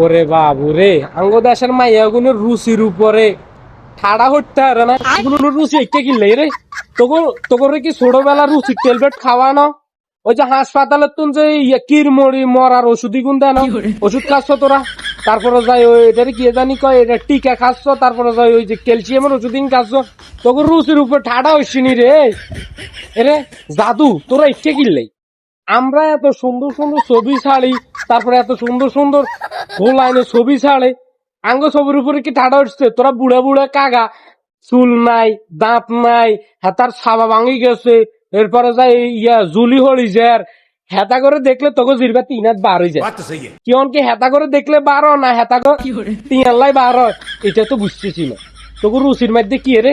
ওরে বাবু রে আঙ্গ দেশের মাইয়া কোনো রুচির উপরে। ঠাড়া হইতে পারে না। কোনো রুচি একটা কিনলে রে? তোকে তোকে কি ছোটবেলা রুচি টেলবেট খাওয়ানো ওই যে হাসপাতালের তুন যে ইয়ে কিরমরি মরার ওষুধই গুন দেয় না? ওষুধ খাচ্ছ তোরা? তারপরে যাই ওই এটারে কি জানি কয় এটা টিকা খাচ্ছ তারপরে যাই ওই যে ক্যালসিয়ামের ওষুধ খাচ্ছ। তোকে রুচির উপর ঠাড়া হইছিনি রে। এরে জাদু তোরা ইচ্ছে কিনলে আমরা এত সুন্দর সুন্দর ছবি ছাড়ি তারপরে এত সুন্দর সুন্দর কোন লাইনে ছবি ছাড়ে আঙ্গ ছবির উপরে কি ঠাডা উঠছে তোরা বুড়া বুড়া কাগা চুল নাই দাঁত নাই হেতার সাবা ভাঙি গেছে এরপরে যাই ইয়া জুলি হলি যার হেতা করে দেখলে তোকে জিরবা তিন হাত বার হয়ে যায় কিয়ন কি হেতা করে দেখলে বারো না হেতা করে তিন আল্লাহ বারো এটা তো বুঝতেছি না তোকে রুচির মধ্যে কি রে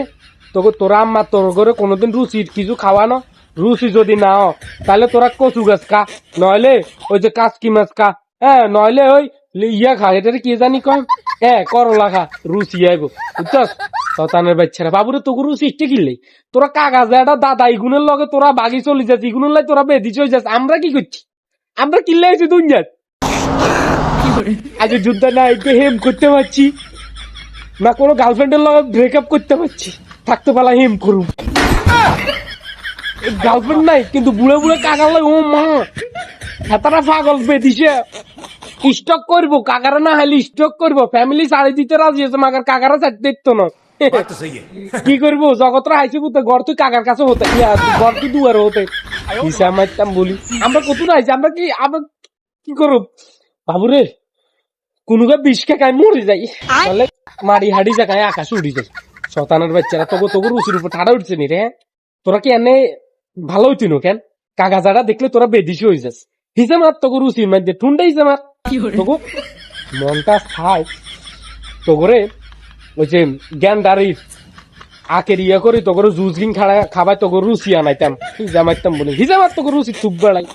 তোকে তোরা আম্মা তোর করে কোনোদিন রুচির কিছু খাওয়ানো রুচি যদি নাও তাহলে তোরা কচু গাছ খা নইলে ওই যে কাঁচকি মাছ খা হ্যাঁ নইলে ওই ইয়া খা এটা কি জানি কম হ্যাঁ করলা খা, রুচি আইগো বুঝছস? শতানের বাচ্চারা, বাবুরে তোকে রুচি ইচ্ছে কিনলে তোরা কাগজ এটা দাদা ইগুনের লগে তোরা বাগি চলে যাচ্ছে ইগুনের লাই তোরা বেদি চলে যাচ্ছে আমরা কি করছি? আমরা কিনলে আছি দুনিয়াত? আজ যুদ্ধ না একটু হেম করতে পারছি, না কোনো গার্লফ্রেন্ডের লগে ব্রেকআপ করতে পারছি, থাকতে পালা হেম করুম। গার্লফ্রেন্ড নাই, কিন্তু বুড়ে বুড়ে কাকার লাগে, ও মা, হেতারা পাগল বেদিছে। স্টক করব কাকারা না হলে স্টক করব। ফ্যামিলি সাড়ে দিতে রাজি আছে মাকার কাকারা সাথে দেখতো না। কি করব জগতরা হাইছে বুঝতে ঘর তুই কাকার কাছে হতে। ঘর তুই দুয়ার হতে। হিসাব মারতাম বলি। আমরা কত আমরা কি আমরা কি বাবুরে কোনোগা বিষ মরে যাই। তাহলে মারি হাড়ি আকাশ উড়ি বাচ্চারা তবু তবু রুচির উপর ঠাড়া উঠছে নি রে হ্যাঁ? তোরা কি এনে ভালো হইতিন কেন? কাকা যারা দেখলে তোরা বেদিস হয়ে যাস। হিসে তো তোকে রুচির মধ্যে ঠুন্ডা হিসে মার তোকে মনটা খায় তোকে ওই যে জ্ঞানদারির আকের ইয়ে করি তোকে জুস গিন খাড়া খাবাই তোকে রুচি আনাইতাম। হিজামাইতাম বলে। হিজামাত তোকে রুচি চুপ বেড়াই